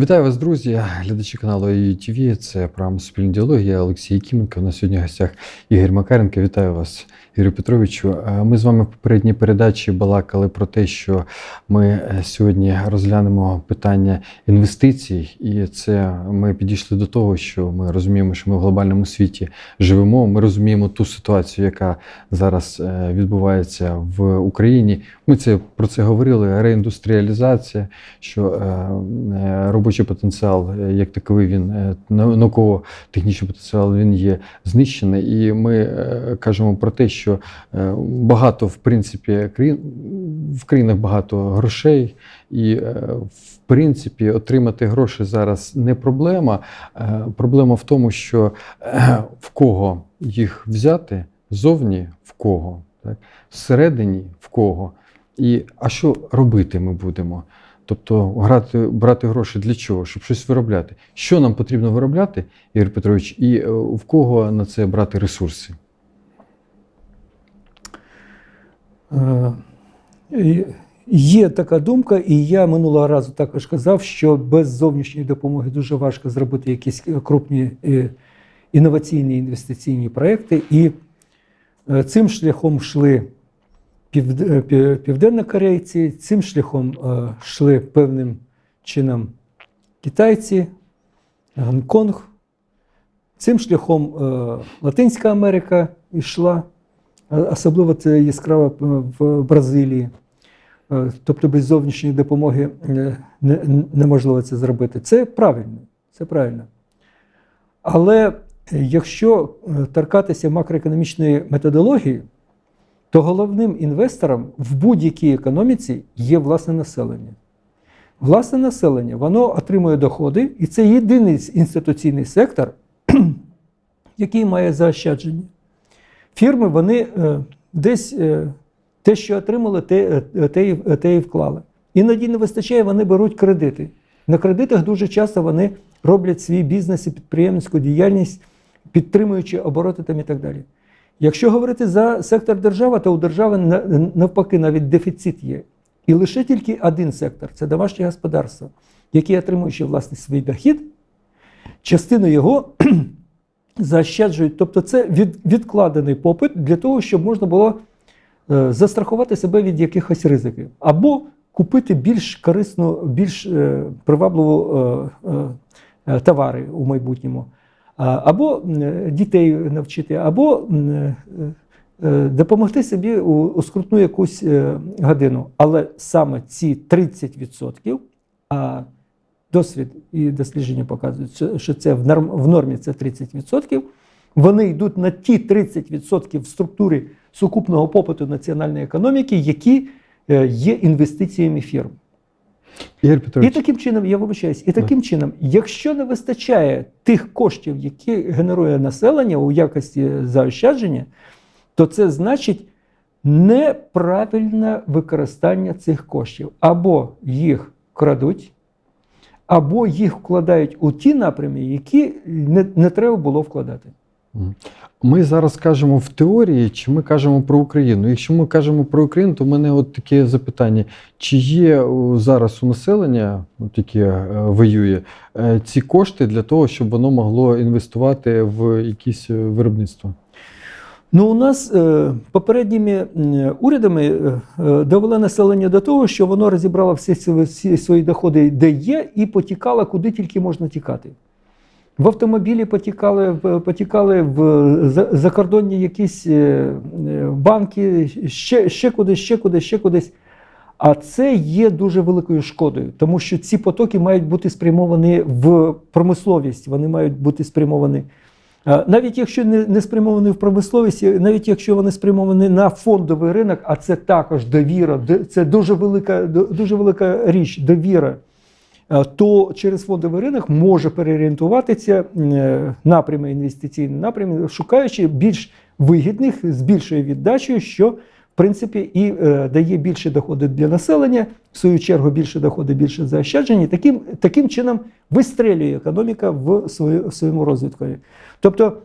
Вітаю вас, друзі, глядачі каналу АЮТВ. Це програма Суспільний діалог. Я Олексій Якименко. На сьогодні в гостях Ігор Макаренко. Вітаю вас, Ігорю Петровичу. Е, Ми з вами в попередній передачі балакали про те, що ми е, сьогодні розглянемо питання інвестицій, і це ми підійшли до того, що ми розуміємо, що ми в глобальному світі живемо. Ми розуміємо ту ситуацію, яка зараз е, відбувається в Україні. Ми це про це говорили. Реіндустріалізація, що робочий потенціал, як таковий, він науково-технічний потенціал він є знищений. І ми кажемо про те, що е, багато, в принципі, в країнах багато грошей, і е, в принципі отримати гроші зараз не проблема. Е, Проблема в тому, що в кого їх взяти, зовні в кого, так? всередині в кого. І а що робити ми будемо? Тобто грати, брати гроші для чого? Щоб щось виробляти. Що нам потрібно виробляти, Ігор Петрович, і в кого на це брати ресурси? Е, і Є така думка, і я минулого разу також казав, що без зовнішньої допомоги дуже важко зробити якісь крупні е, інноваційні інвестиційні проекти. І е, цим шляхом йшли півд- е, пі- південнокорейці, цим шляхом е, йшли певним чином китайці, Гонконг. Цим шляхом е, Латинська Америка йшла. Особливо це яскраво в Бразилії. Е, Тобто без зовнішньої допомоги е, неможливо це зробити. Це правильно. Це правильно. Але е, якщо торкатися макроекономічної методології, то головним інвестором в будь-якій економіці є власне населення. Власне населення воно отримує доходи, і це єдиний інституційний сектор, який має заощадження. Фірми вони е, десь е, те, що отримали, те, е, те, те і вклали. Іноді не вистачає, вони беруть кредити. На кредитах дуже часто вони роблять свій бізнес і підприємницьку діяльність, підтримуючи обороти там і так далі. Якщо говорити за сектор держави, то у держави навпаки навіть дефіцит є. І лише тільки один сектор це домашнє господарство, яке отримуючи власне свій дохід, частину його заощаджують. Тобто це від, відкладений попит для того, щоб можна було е, застрахувати себе від якихось ризиків. Або купити більш корисну, більш е, привабливу е, е, е, товари у майбутньому. Або е, дітей навчити, або е, допомогти собі у, у скрутну якусь годину. Але саме ці 30%, а досвід і дослідження показують, що- це в, норм, в нормі це 30%, вони йдуть на ті 30% в структурі сукупного попиту національної економіки, які е, є інвестиціями фірм. Ігор І таким чином, я вибачаюсь, і таким чином, якщо не вистачає тих коштів, які генерує населення у якості заощадження, то це значить неправильне використання цих коштів. Або їх крадуть, або їх вкладають у ті напрями, які не, не треба було вкладати. ми зараз кажемо в теорії, чи ми кажемо про Україну? Якщо ми кажемо про Україну, то в мене от таке запитання: чи є зараз у населення, от яке е, воює, е, ці кошти для того, щоб воно могло інвестувати в якісь е, виробництво? Ну, у нас е, попередніми урядами е, е, довело населення до того, що воно розібрало всі, свої- доходи, де є, і потікало, куди тільки можна тікати. В автомобілі потікали, потікали в закордонні якісь банки, ще, ще кудись, ще кудись, ще кудись. А це є дуже великою шкодою, тому що ці потоки мають бути спрямовані в промисловість, вони мають бути спрямовані. Навіть якщо не, спрямовані в промисловість, навіть якщо вони спрямовані на фондовий ринок, а це також довіра, це дуже велика, дуже велика річ, довіра то через фондовий ринок може переорієнтуватися е, напрями, інвестиційні напрями, шукаючи більш вигідних з більшою віддачею, що принципі і е, дає більше доходи для населення, в свою чергу більше доходи, більше заощаджень. І Таким, таким чином вистрелює економіка в, свою, в своєму розвитку. Тобто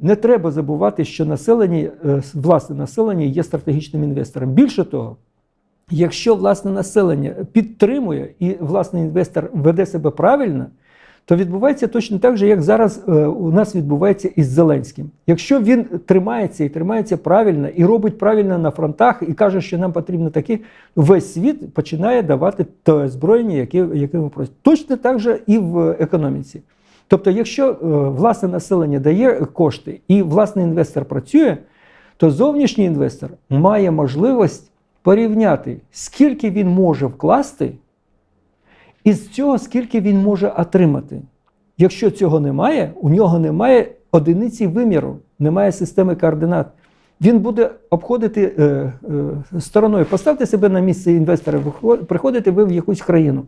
не треба забувати, що населення, е, власне населення є стратегічним інвестором. Більше того, якщо власне населення підтримує і власний інвестор веде себе правильно, то відбувається точно так же, як зараз е, у нас відбувається із Зеленським. Якщо він тримається і тримається правильно, і робить правильно на фронтах, і каже, що нам потрібно такі, весь світ починає давати те озброєння, яке, яке ми просимо. Точно так же і в економіці. Тобто, якщо е, власне населення дає кошти і власний інвестор працює, то зовнішній інвестор має можливість порівняти, скільки він може вкласти, і з цього скільки він може отримати. Якщо цього немає, у нього немає одиниці виміру, немає системи координат. Він буде обходити е, е, стороною. Поставте себе на місце інвестора, приходите ви в якусь країну,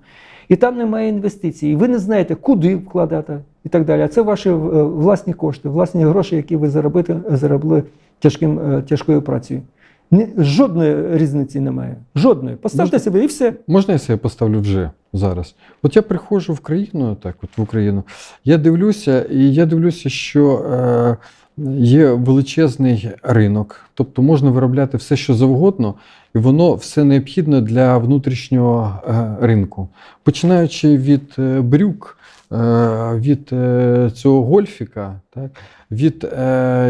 і там немає інвестицій, і ви не знаєте, куди вкладати і так далі. А це ваші е, власні кошти, власні гроші, які ви заробити, заробили тяжким, е, тяжкою працею. Ні, жодної різниці немає. Жодної. Поставте себе і все. Можна я себе поставлю вже зараз? От я приходжу в країну, так, от в Україну, я дивлюся, і я дивлюся, що е, є величезний ринок, тобто можна виробляти все, що завгодно, і воно все необхідне для внутрішнього е, ринку. Починаючи від е, брюк, е, від е, цього гольфіка, так, від е,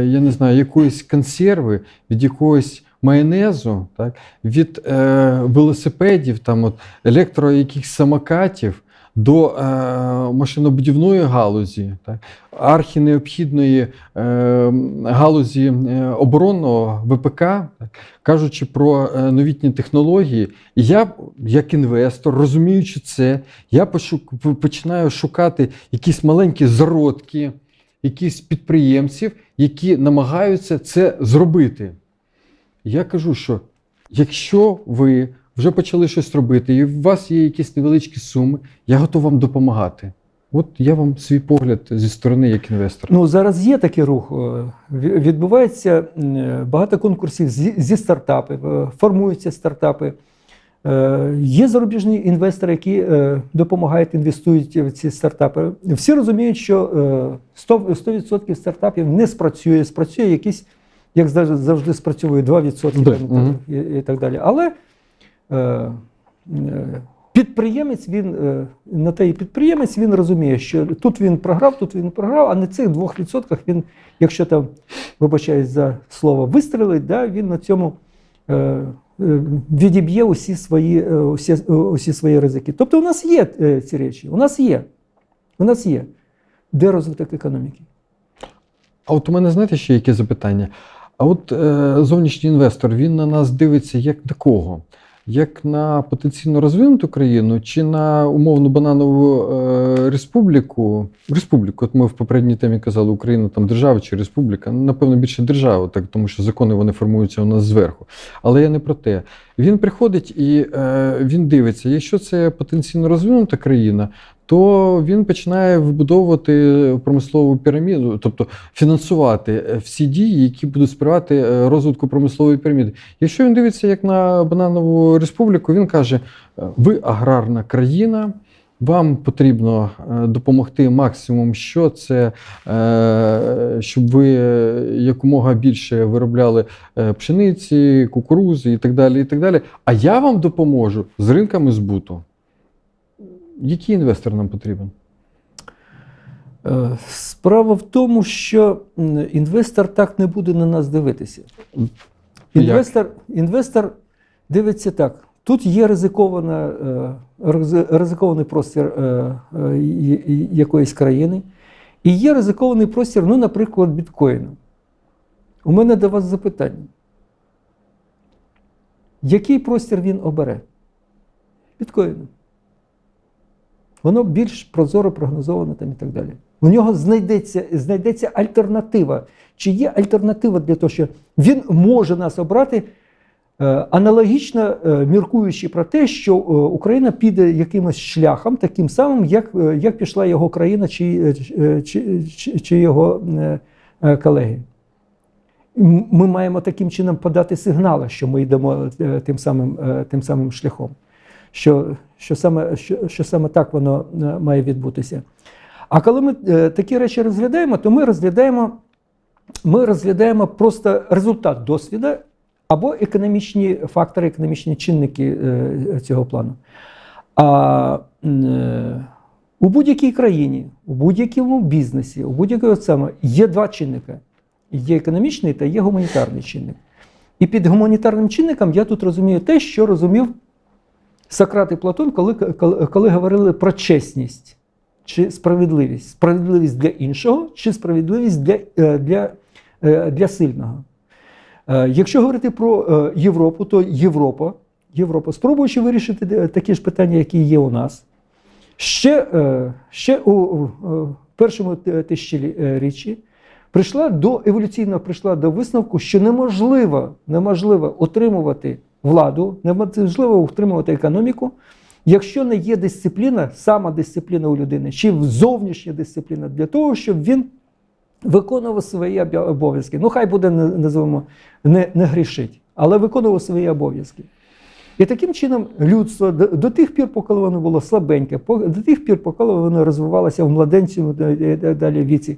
я не знаю, якоїсь консерви, від якогось майонезу, так, від е, велосипедів, там, от, електро якихось самокатів до е, машинобудівної галузі, так, архінеобхідної е, галузі е, оборонного ВПК, так, кажучи про е, новітні технології, я, як інвестор, розуміючи це, я пошук, починаю шукати якісь маленькі зародки, якісь підприємців, які намагаються це зробити. Я кажу, що якщо ви вже почали щось робити, і у вас є якісь невеличкі суми, я готов вам допомагати. От я вам свій погляд зі сторони як інвестор. Ну, зараз є такий рух. е, Відбувається е, багато конкурсів зі, стартапів, е, формуються стартапи. Є зарубіжні інвестори, які допомагають, інвестують в ці стартапи. Всі розуміють, що е, 100%, 100% стартапів не спрацює, спрацює якийсь, як завжди- спрацьовує 2% Да, і, і так далі. Але е, е, підприємець, він е, на те і підприємець, він розуміє, що тут він програв, тут він програв, а на цих 2% він, якщо там, вибачаюсь за слово, вистрелить, да, він на цьому е, е, відіб'є усі свої, е, усі, е, усі свої ризики. Тобто у нас є е, ці речі, у нас є. У нас є. Де розвиток економіки? А от у мене знаєте ще яке запитання? А от е, зовнішній інвестор він на нас дивиться як на кого? Як на потенційно розвинуту країну, чи на умовну бананову е, республіку? Республіку, от ми в попередній темі казали, Україна там держава чи республіка. Напевно, більше держава, так тому що закони вони формуються у нас зверху. Але я не про те. Він приходить і е, він дивиться, якщо це потенційно розвинута країна, то він починає вибудовувати промислову піраміду, тобто фінансувати е, всі дії, які будуть сприяти е, розвитку промислової піраміди. Якщо він дивиться як на бананову республіку, він каже: е, ви аграрна країна. Вам потрібно е, допомогти максимум, що це, е, щоб ви е, якомога більше виробляли пшениці, кукурузи і так далі. і так далі. А я вам допоможу з ринками збуту. Який інвестор нам потрібен? Справа в тому, що інвестор так не буде на нас дивитися. Інвестор, інвестор дивиться так. Тут є ризикована, е, ризикований простір е, е, якоїсь країни, і є ризикований простір, ну, наприклад, біткоїну. У мене до вас запитання. Який простір він обере? Біткоїну. Воно більш прозоро прогнозовано там і так далі. У нього знайдеться, знайдеться альтернатива. Чи є альтернатива для того, що він може нас обрати, аналогічно е, міркуючи про те, що е, Україна піде якимось шляхом, таким самим, як, е, як пішла його країна чи, е, чи, чи, чи його е, е, колеги. Ми маємо таким чином подати сигнали, що ми йдемо е, тим самим, е, тим самим шляхом що, що, саме, що, що саме так воно е, має відбутися. А коли ми е, такі речі розглядаємо, то ми розглядаємо, ми розглядаємо просто результат досвіду, або економічні фактори, економічні чинники е, цього плану. А е, у будь-якій країні, у будь-якому бізнесі, у будь-якому саме є два чинники: є економічний та є гуманітарний чинник. І під гуманітарним чинником я тут розумію те, що розумів Сократ і Платон, коли, коли, коли говорили про чесність чи справедливість. Справедливість для іншого, чи справедливість для, е, для, для сильного. Е, Якщо говорити про е, Європу, то Європа, Європа, спробуючи вирішити е, такі ж питання, які є у нас, ще, ще у, першому т- тисячолітті прийшла до еволюційно прийшла до висновку, що неможливо, неможливо утримувати владу, неможливо утримувати економіку, якщо не є дисципліна, сама дисципліна у людини, чи зовнішня дисципліна для того, щоб він виконував свої обов'язки. Ну, хай буде називаємо не, не грішить, але виконував свої обов'язки. І таким чином людство до, до тих пір, поки воно було слабеньке, до тих пір, поки воно розвивалося в младенцю е, е, далі віці,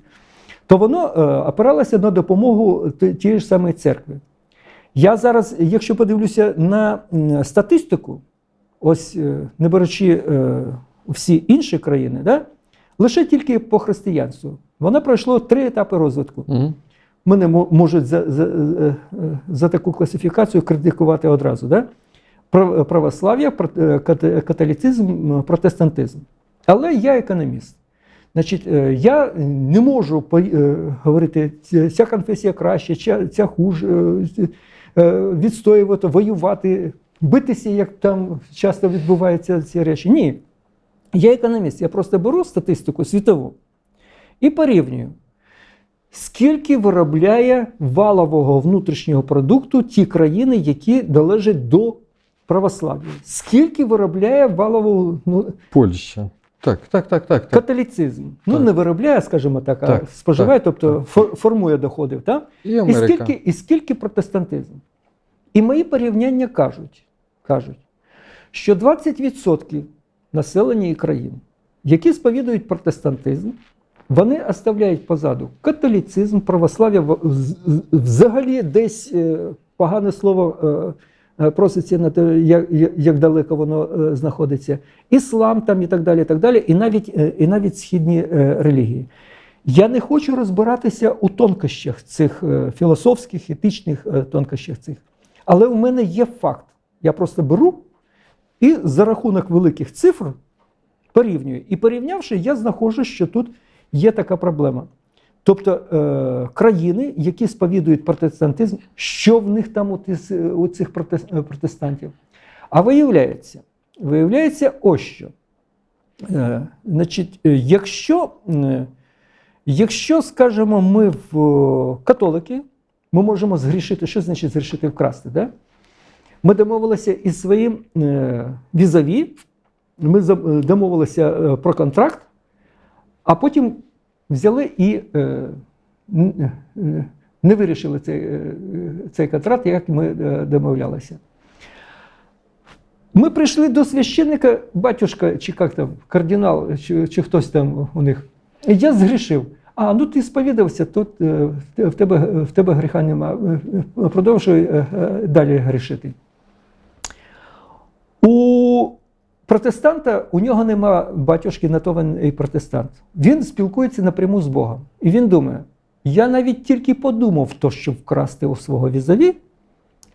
то воно е, опиралося на допомогу тієї ж самої церкви. Я зараз, якщо подивлюся на статистику, ось е, не беручи е, всі інші країни, да, лише тільки по християнству, воно пройшло три етапи розвитку. Угу. Мене можуть за, за, е, е, за таку класифікацію критикувати одразу. Да? Православ'я, пр- е, католіцизм, протестантизм. Але я економіст. Значить, я не можу говорити, ця- конфесія краще, ця, ця хуже, відстоювати, воювати, битися, як там часто відбуваються ці речі. Ні. Я економіст, я просто беру статистику світову і порівнюю. Скільки виробляє валового внутрішнього продукту ті країни, які належать до православ'я? Скільки виробляє валового ну, Польща. Так, так, так, так. так. католіцизм? Ну, не виробляє, скажімо так, а Так, споживає, так, тобто так. формує доходи. Так? І І скільки, і скільки протестантизм? І мої порівняння кажуть, кажуть, що 20% населення і країн, які сповідують протестантизм, вони оставляють позаду католіцизм, православ'я, в- взагалі десь е, погане слово е, е, проситься на те, як, далеко воно знаходиться, іслам там і так далі, і так далі, і навіть, і навіть східні релігії. Я не хочу розбиратися у тонкощах цих філософських, етичних тонкощах цих. Але у мене є факт. Я просто беру і за рахунок великих цифр порівнюю. І порівнявши, я знаходжу, що тут є така проблема. Тобто е, країни, які сповідують протестантизм, що в них там у, цих е, протестантів? А виявляється, виявляється, ось що. Е, значить, е, якщо, е, якщо, скажімо, ми в е, католики, ми можемо згрішити. Що значить згрішити вкрасти? Да? Ми домовилися із своїм е, візаві, ми е, домовилися е, про контракт, а потім взяли і не вирішили цей, цей контракт, як ми домовлялися. Ми прийшли до священника, батюшка, чи як там, кардинал, чи, чи хтось там у них. І я згрішив. А, ну ти сповідався, е, в тебе, в тебе гріха нема. Е, Продовжуй далі грішити. У протестанта у нього нема батюшки, на то він і протестант. Він спілкується напряму з Богом. І він думає: я навіть тільки подумав то, щоб вкрасти у свого візаві,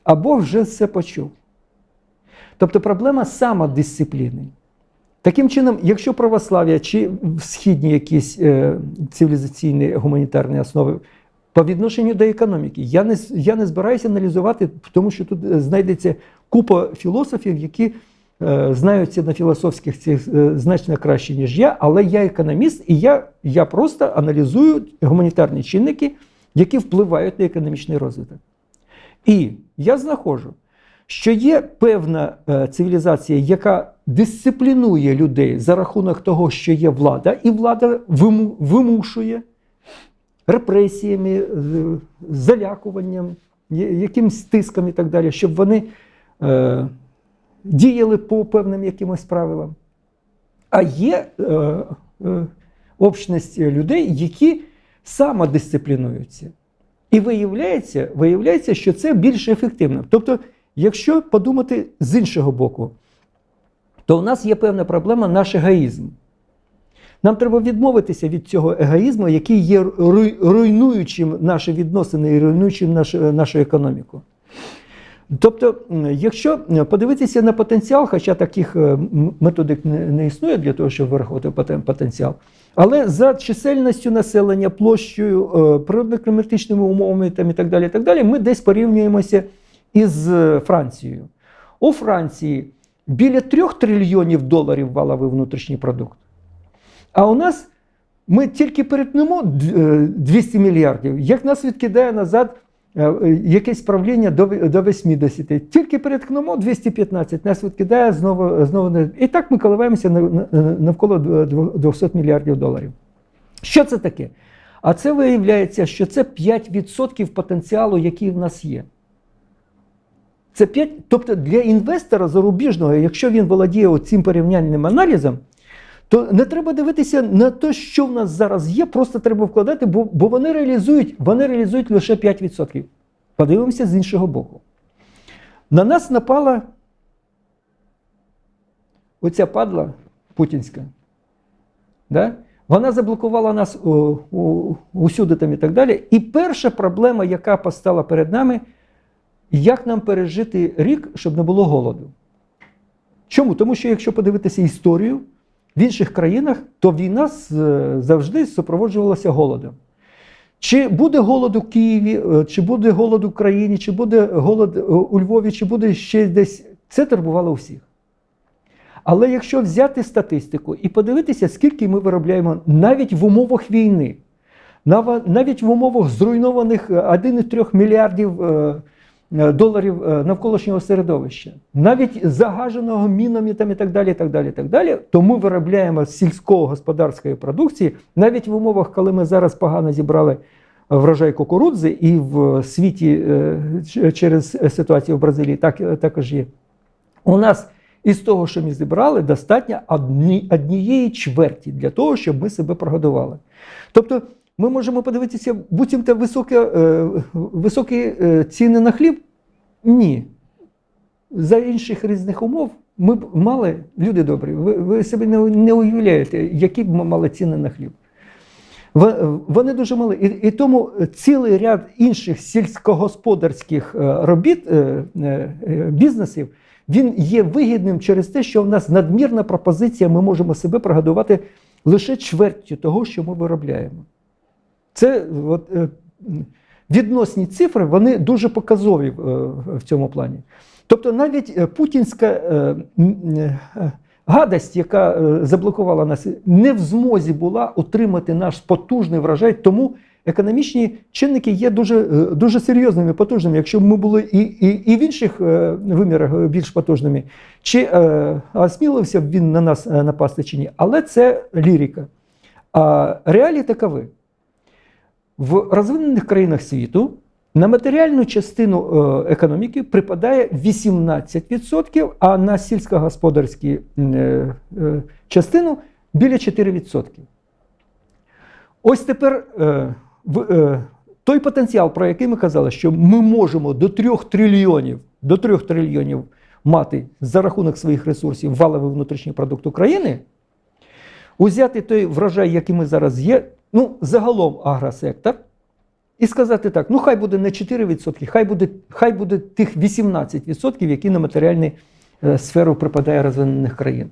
а Бог вже все почув. Тобто проблема самодисципліни. Таким чином, якщо православ'я чи східні якісь е, цивілізаційні гуманітарні основи по відношенню до економіки, я не, я не збираюся аналізувати, тому що тут е, знайдеться купа філософів, які знаються на філософських цих е, значно краще, ніж я, але я економіст, і я, я просто аналізую гуманітарні чинники, які впливають на економічний розвиток. І я знаходжу, що є певна е, цивілізація, яка дисциплінує людей за рахунок того, що є влада, і влада вимушує репресіями, залякуванням, якимсь тиском і так далі, щоб вони е, діяли по певним якимось правилам. А є е, е, общність людей, які самодисциплінуються. І виявляється, виявляється, що це більш ефективно. Тобто, якщо подумати з іншого боку, то у нас є певна проблема наш егоїзм. Нам треба відмовитися від цього егоїзму, який є руйнуючим наші відносини і руйнуючим нашу, нашу економіку. Тобто, якщо подивитися на потенціал, хоча таких е, методик не, існує для того, щоб вирахувати потенціал, але за чисельністю населення, площею, е, природно-кліматичними умовами там, і так далі, і так далі, ми десь порівнюємося із е, Францією. У Франції біля 3 трильйонів доларів валовий внутрішній продукт. А у нас ми тільки перетнемо е, 200 мільярдів, як нас відкидає назад якесь правління до до 80. Тільки переткнемо 215, нас відкидає знову. знову І так ми коливаємося на- на- навколо дв- дв- 200 мільярдів доларів. Що це таке? А це виявляється, що це 5% потенціалу, який в нас є. Це 5, тобто для інвестора зарубіжного, якщо він володіє цим порівняльним аналізом, то не треба дивитися на те, що в нас зараз є, просто треба вкладати, бо, бо вони реалізують, вони реалізують лише 5%. Подивимося з іншого боку. На нас напала оця падла путінська. Да? Вона заблокувала нас у, у, усюди там і так далі. І перша проблема, яка постала перед нами, як нам пережити рік, щоб не було голоду. Чому? Тому що якщо подивитися історію в інших країнах, то війна завжди супроводжувалася голодом. Чи буде голод у Києві, е, чи буде голод в Україні, чи буде голод е, у Львові, чи буде ще десь, це турбувало всіх. Але якщо взяти статистику і подивитися, скільки ми виробляємо навіть в умовах війни, навіть в умовах зруйнованих е, 1,3 мільярдів е, е, доларів е, навколишнього середовища, навіть загаженого мінами там і так далі, так далі, так далі, то ми виробляємо сільського-господарської продукції навіть в умовах, коли ми зараз погано зібрали врожай кукурудзи, і в світі е, через ситуацію в Бразилії так, також є. У нас із того, що ми зібрали, достатньо одні, однієї чверті для того, щоб ми себе прогодували. Тобто ми можемо подивитися, високі, е, високі е, ціни на хліб? Ні. За інших різних умов ми б мали, люди добрі, ви, ви собі не, не уявляєте, які б ми мали ціни на хліб. Вони дуже мали. І, і тому цілий ряд інших сільськогосподарських е, робіт, бізнесів, він є вигідним через те, що в нас надмірна пропозиція, ми можемо себе прогодувати лише чвертю того, що ми виробляємо. Це от, е, відносні цифри, вони дуже показові е, в цьому плані. Тобто навіть е, путінська е, е, гадость, яка е, заблокувала нас, не в змозі була отримати наш потужний врожай, тому економічні чинники є дуже, е, дуже серйозними, потужними. Якщо б ми були і, і, і в інших е, вимірах е, більш потужними, чи е, осмілився б він на нас е, напасти чи ні. Але це лірика. А реалії такови. В розвинених країнах світу на матеріальну частину е, економіки припадає 18%, а на сільськогосподарську е, е, частину біля 4%. Ось тепер той потенціал, про який ми казали, що ми можемо до 3 трильйонів, до 3 трильйонів мати за рахунок своїх ресурсів валовий внутрішній продукт України, узяти той врожай, який ми зараз є, ну, загалом агросектор, і сказати так: ну хай буде не 4%, хай буде, хай буде тих 18%, які на матеріальну е, сферу припадає розвинених країн.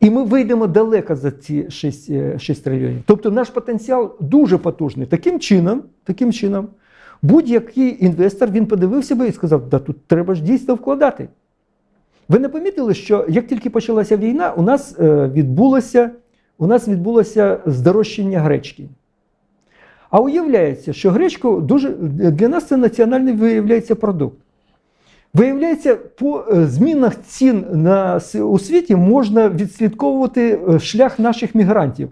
І ми вийдемо далеко за ці 6, е, 6 трильйонів. Тобто наш потенціал дуже потужний. Таким чином, таким чином, будь-який інвестор він подивився би і сказав, да тут треба ж дійсно вкладати. Ви не помітили, що як тільки почалася війна, у нас е, відбулося, у нас відбулося здорожчання гречки. А уявляється, що гречку дуже для нас це національний виявляється продукт. Виявляється, по е, змінах цін на, у світі можна відслідковувати е, шлях наших мігрантів.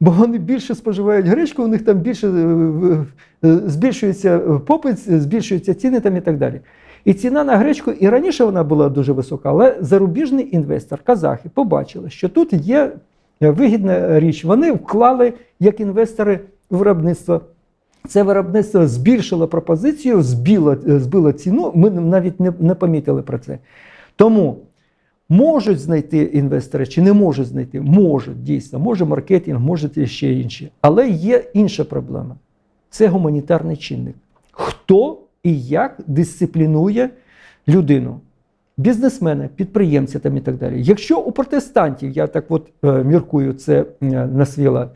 Бо вони більше споживають гречку, у них там більше е, збільшується попит, збільшуються ціни там і так далі. І ціна на гречку і раніше вона була дуже висока, але зарубіжний інвестор, казахи, побачили, що тут є вигідна річ. Вони вклали як інвестори в виробництво Це виробництво збільшило пропозицію, збило, е, збило ціну. Ми навіть не, не помітили про це. Тому можуть знайти інвестори чи не можуть знайти? Можуть, дійсно. Може маркетинг, може ще інші. Але є інша проблема це гуманітарний чинник. Хто і як дисциплінує людину? Бізнесмени, підприємці там і так далі. Якщо у протестантів, я так от е, міркую це е, на свій лад,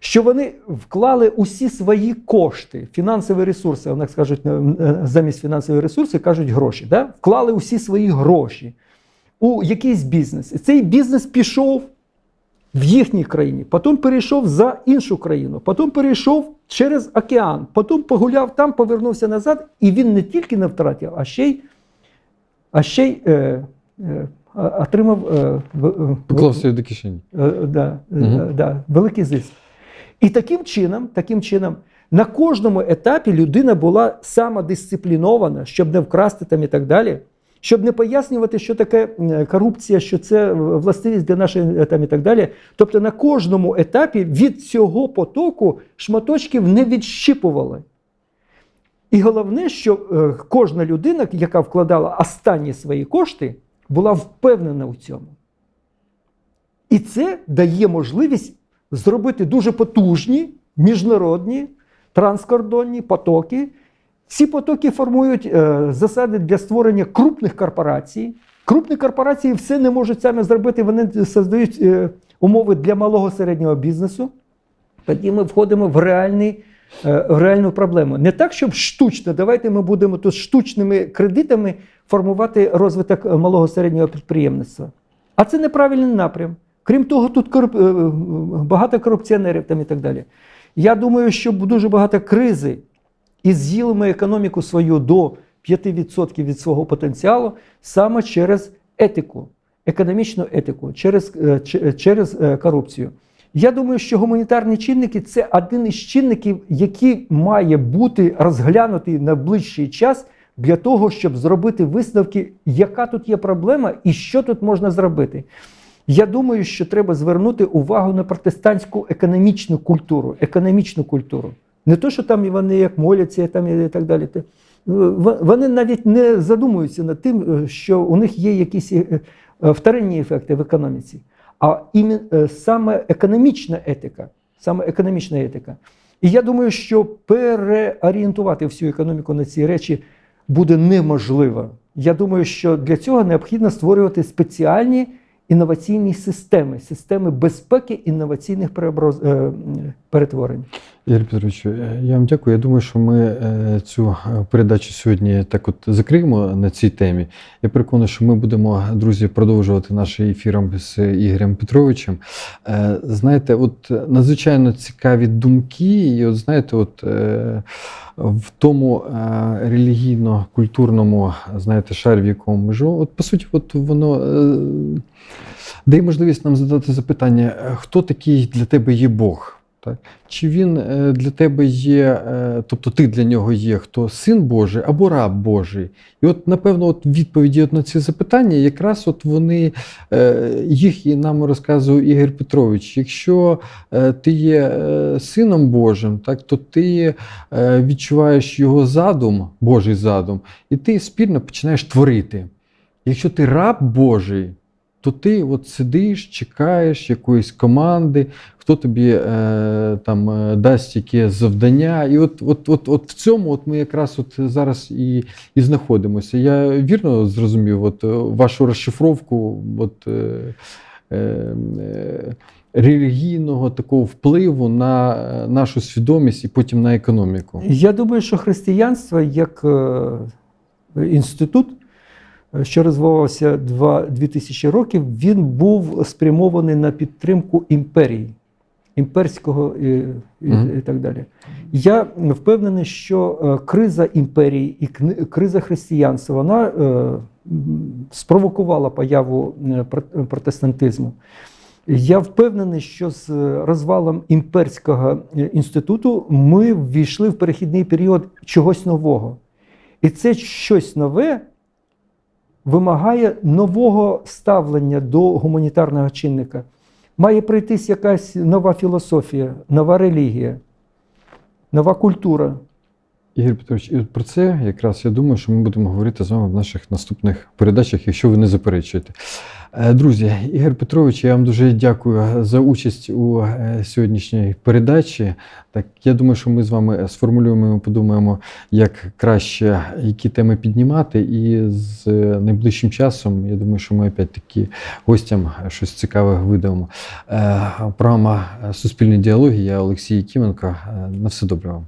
що вони вклали усі свої кошти, фінансові ресурси, вони скажуть, е, замість фінансові ресурси кажуть гроші. Да? Вклали усі свої гроші у якийсь бізнес. І цей бізнес пішов в їхній країні, потім перейшов за іншу країну, потім перейшов через океан, потім погуляв там, повернувся назад, і він не тільки не втратив, а ще й, а ще й е, е, отримав е, в- е, до кишені. Е, да, е, да, великий зиск. І таким чином, таким чином, на кожному етапі людина була самодисциплінована, щоб не вкрасти там і так далі, щоб не пояснювати, що таке е, корупція, що це властивість для нашої е, там і так далі. Тобто на кожному етапі від цього потоку шматочків не відщипували. І головне, що е, кожна людина, яка вкладала останні свої кошти, була впевнена у цьому. І це дає можливість зробити дуже потужні міжнародні транскордонні потоки. Ці потоки формують е, засади для створення крупних корпорацій. Крупні корпорації все не можуть самі зробити, вони создають е, умови для малого середнього бізнесу. Тоді ми входимо в, реальний, реальну проблему. Не так, щоб штучно, давайте ми будемо тут штучними кредитами формувати розвиток е, малого середнього підприємництва. А це неправильний напрям. Крім того, тут коруп... е, е, багато корупціонерів там і так далі. Я думаю, що дуже багато кризи і з'їли ми економіку свою до 5% від свого потенціалу саме через етику, економічну етику, через, е, через е, корупцію. Я думаю, що гуманітарні чинники це один із чинників, який має бути розглянутий на ближчий час для того, щоб зробити висновки, яка тут є проблема і що тут можна зробити. Я думаю, що треба звернути увагу на протестантську економічну культуру. Економічну культуру. Не то, що там вони як моляться там і так далі. Вони навіть не задумуються над тим, е, що у них є якісь е, е, вторинні ефекти в економіці. А іменно е, саме економічна етика. Саме економічна етика. І я думаю, що переорієнтувати всю економіку на ці речі буде неможливо. Я думаю, що для цього необхідно створювати спеціальні інноваційні системи, системи безпеки інноваційних е, перетворень. Ігор Петрович, е, я вам дякую. Я думаю, що ми е, цю е, передачу сьогодні так от закриємо на цій темі. Я переконаний, що ми будемо, друзі, продовжувати наш ефір з Ігорем Петровичем. Знаєте, от надзвичайно цікаві думки, і от знаєте, от в тому релігійно-культурному, знаєте, шарі, в якому ми живемо, от по суті, от воно дає можливість нам задати запитання: хто такий для тебе є Бог? Так? Чи він е, для тебе є, е, тобто ти для нього є хто син Божий або раб Божий? І от, напевно, от відповіді от на ці запитання, якраз от вони е, їх і нам розказує Ігор Петрович. Якщо ти є сином Божим, так, то ти відчуваєш його задум, Божий задум, і ти спільно починаєш творити. Якщо ти раб Божий, то ти от сидиш, чекаєш якоїсь команди, хто тобі е, там е, дасть яке завдання. І от, от, от, от в цьому от ми якраз от зараз і, і знаходимося. Я вірно зрозумів от, е, вашу розшифровку от, е, е, е, релігійного такого впливу на нашу свідомість і потім на економіку. Я думаю, що християнство як інститут, що розвивався 2000 років, він був спрямований на підтримку імперії, імперського і, і, Мгм. і так далі. Я впевнений, що е, криза імперії і криза християнства вона е, спровокувала появу е, протестантизму. Я впевнений, що з розвалом імперського е, інституту ми ввійшли в перехідний період чогось нового. І це щось нове вимагає нового ставлення до гуманітарного чинника. Має прийтись якась нова філософія, нова релігія. нова культура. Ігор Петрович, і про це якраз я думаю, що ми будемо говорити з вами в наших наступних передачах, якщо ви не заперечуєте. Е, Друзі, Ігор Петрович, я вам дуже дякую за участь у е, сьогоднішній передачі. Так, я думаю, що ми з вами сформулюємо і подумаємо, як краще які теми піднімати. І з е, найближчим часом, я думаю, що ми опять-таки гостям щось цікаве видамо. Програма Суспільні діалоги. Я Олексій Кіменко. На все добре вам.